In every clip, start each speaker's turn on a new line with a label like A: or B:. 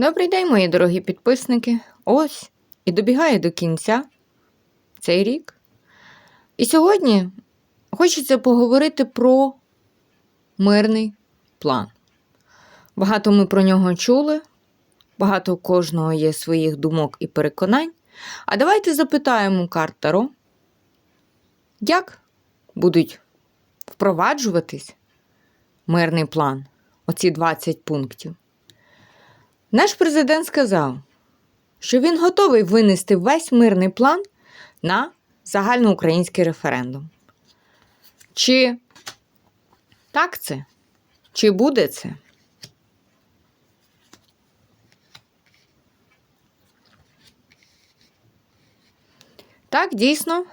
A: Добрий день, мої дорогі підписники. Ось і добігає до кінця цей рік. І сьогодні хочеться поговорити про мирний план. Багато ми про нього чули, багато у кожного є своїх думок і переконань. А давайте запитаємо карт Таро, як будуть впроваджуватись мирний план, оці 20 пунктів. Наш президент сказав, що він готовий винести весь мирний план на загальноукраїнський референдум. Чи так це? Чи буде це? Так, дійсно,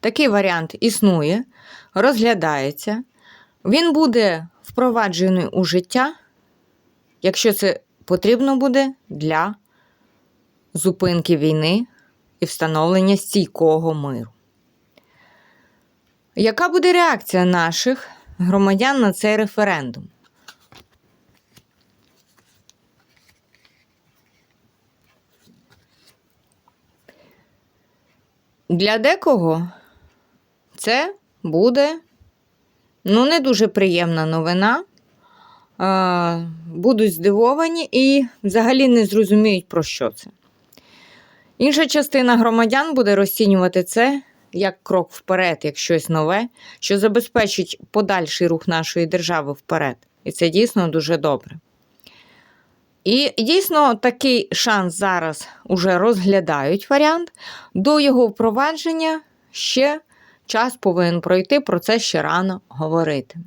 A: такий варіант існує, розглядається. Він буде впроваджений у життя, якщо це потрібно буде для зупинки війни і встановлення стійкого миру. Яка буде реакція наших громадян на цей референдум? Для декого це буде ну, не дуже приємна новина. Будуть здивовані і взагалі не зрозуміють, про що це. Інша частина громадян буде розцінювати це як крок вперед, як щось нове, що забезпечить подальший рух нашої держави вперед. І це дійсно дуже добре. І дійсно такий шанс зараз уже розглядають варіант. До його впровадження ще час повинен пройти, про це ще рано говорити.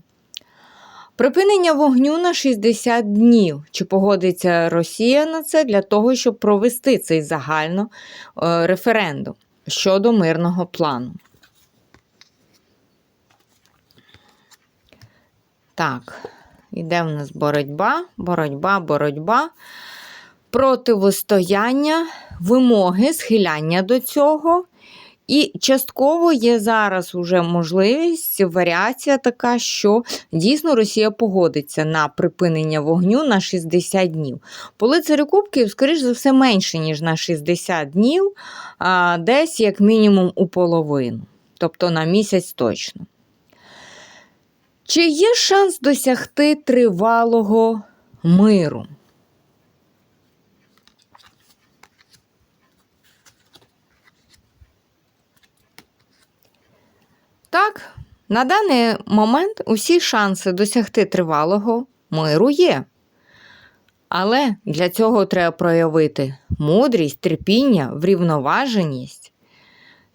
A: Припинення вогню на 60 днів. Чи погодиться Росія на це для того, щоб провести цей загально е, референдум щодо мирного плану? Так, іде в нас боротьба, боротьба, боротьба, противостояння, вимоги, схиляння до цього. І частково є зараз уже можливість, варіація така, що дійсно Росія погодиться на припинення вогню на 60 днів. По Кубків, скоріш за все, менше, ніж на 60 днів, а десь як мінімум у половину, тобто на місяць точно. Чи є шанс досягти тривалого миру? Так, на даний момент усі шанси досягти тривалого миру є. Але для цього треба проявити мудрість, терпіння, врівноваженість.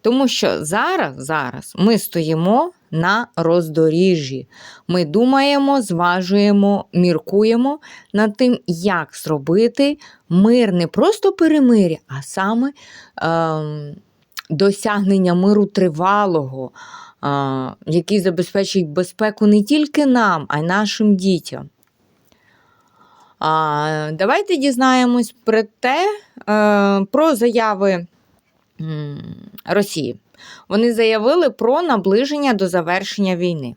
A: Тому що зараз, зараз ми стоїмо на роздоріжжі. Ми думаємо, зважуємо, міркуємо над тим, як зробити мир не просто перемир'я, а саме ем, досягнення миру тривалого, який забезпечить безпеку не тільки нам, а й нашим дітям. Давайте дізнаємось про те, е, про заяви Росії. Вони заявили про наближення до завершення війни.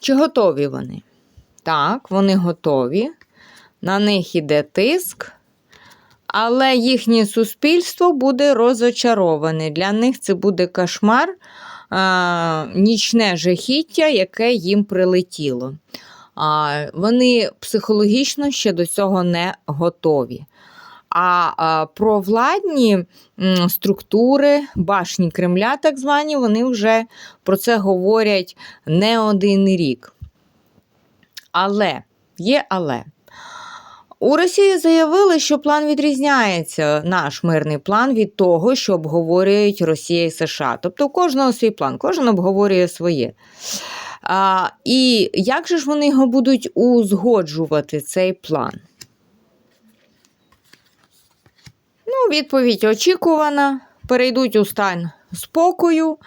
A: Чи готові вони? Так, вони готові. На них іде тиск, але їхнє суспільство буде розочароване. Для них це буде кошмар, а, нічне жахіття, яке їм прилетіло. А, Вони психологічно ще до цього не готові. А, а провладні м, структури, башні Кремля, так звані, вони вже про це говорять не один рік. Але є але. У Росії заявили, що план відрізняється, наш мирний план від того, що обговорюють Росія і США. Тобто у кожного свій план, кожен обговорює своє. А, І як же ж вони його будуть узгоджувати, цей план? Ну, відповідь очікувана. Перейдуть у стан спокою,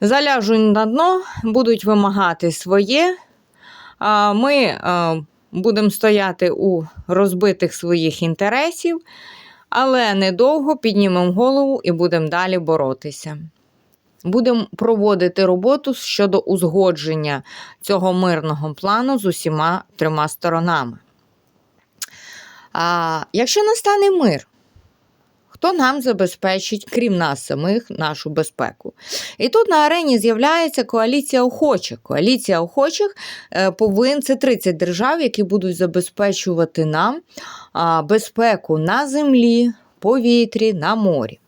A: заляжуть на дно, будуть вимагати своє. А Ми будемо стояти у розбитих своїх інтересів, але недовго піднімемо голову і будемо далі боротися. Будемо проводити роботу щодо узгодження цього мирного плану з усіма трьома сторонами. А, якщо настане мир, хто нам забезпечить, крім нас самих, нашу безпеку? І тут на арені з'являється коаліція охочих. Коаліція охочих е, повин це 30 держав, які будуть забезпечувати нам безпеку на землі, повітрі, на морі.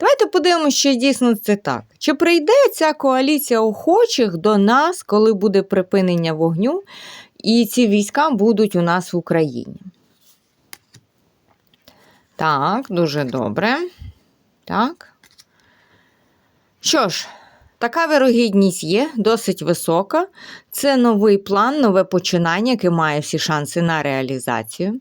A: Давайте подивимося, чи дійсно це так. Чи прийде ця коаліція охочих до нас, коли буде припинення вогню, і ці війська будуть у нас в Україні? Так, дуже добре. Так. Що ж, така вирогідність є, досить висока. Це новий план, нове починання, яке має всі шанси на реалізацію.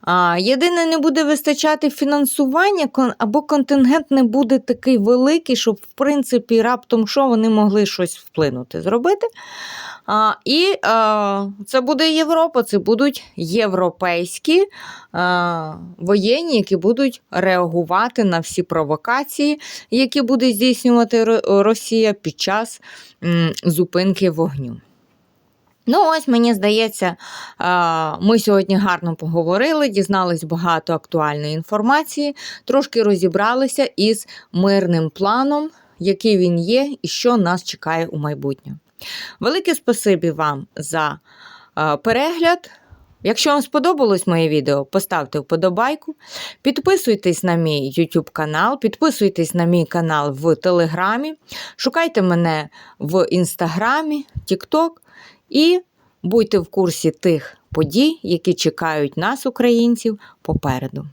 A: А, Єдине, не буде вистачати фінансування, або контингент не буде такий великий, щоб, в принципі, раптом що вони могли щось вплинути зробити. А, і а, це буде Європа, це будуть європейські а, воєнні, які будуть реагувати на всі провокації, які буде здійснювати Росія під час м, зупинки вогню. Ну, ось мені здається, ми сьогодні гарно поговорили, дізнались багато актуальної інформації, трошки розібралися із мирним планом, який він є і що нас чекає у майбутньому. Велике спасибі вам за перегляд. Якщо вам сподобалось моє відео, поставте вподобайку, підписуйтесь на мій YouTube канал, підписуйтесь на мій канал в Телеграмі, шукайте мене в Інстаграмі, TikTok і будьте в курсі тих подій, які чекають нас, українців, попереду.